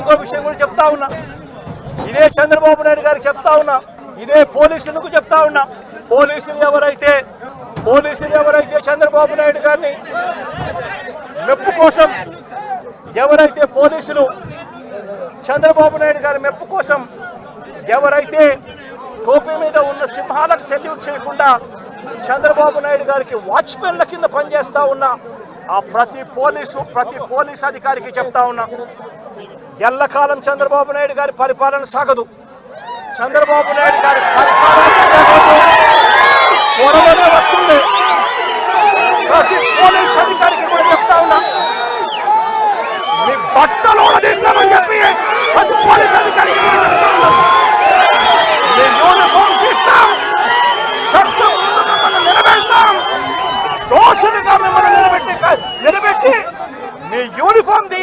ఇంకో విషయం కూడా చెప్తా ఉన్నా. ఇదే చంద్రబాబు నాయుడు గారికి చెప్తా ఉన్నా. ఇదే పోలీసులకు చెప్తా ఉన్నా. పోలీసులు ఎవరైతే పోలీసులు ఎవరైతే చంద్రబాబు నాయుడు గారిని మెప్పు కోసం ఎవరైతే పోలీసులు చంద్రబాబు నాయుడు గారి మెప్పు కోసం ఎవరైతే టోపీ మీద ఉన్న సింహాలకు సెల్యూట్ చేయకుండా చంద్రబాబు నాయుడు గారికి వాచ్మెన్ల కింద పనిచేస్తా ఉన్న ఆ ప్రతి పోలీసు ప్రతి పోలీస్ అధికారికి చెప్తా ఉన్నా ఎల్లకాలం చంద్రబాబు నాయుడు గారి పరిపాలన సాగదు. చంద్రబాబు నాయుడు గారి పరిపాలన వస్తుంది. ప్రతి పోలీస్ అధికారికి కూడా చెప్తా ఉన్నా మీ బట్టలు తీస్తామని చెప్పి ప్రతి పోలీస్ అధికారికి కూడా చెప్తా ఉన్నా. మీ యూనిఫామ్ తీస్తాం చట్టం ముందు మిమ్మల్ని నిలబెడతాం దోషులుగా మిమ్మల్ని నిలబెట్టి నిలబెట్టి మీ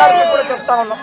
సర్కార్కి కూడా చెప్తా ఉన్నాం.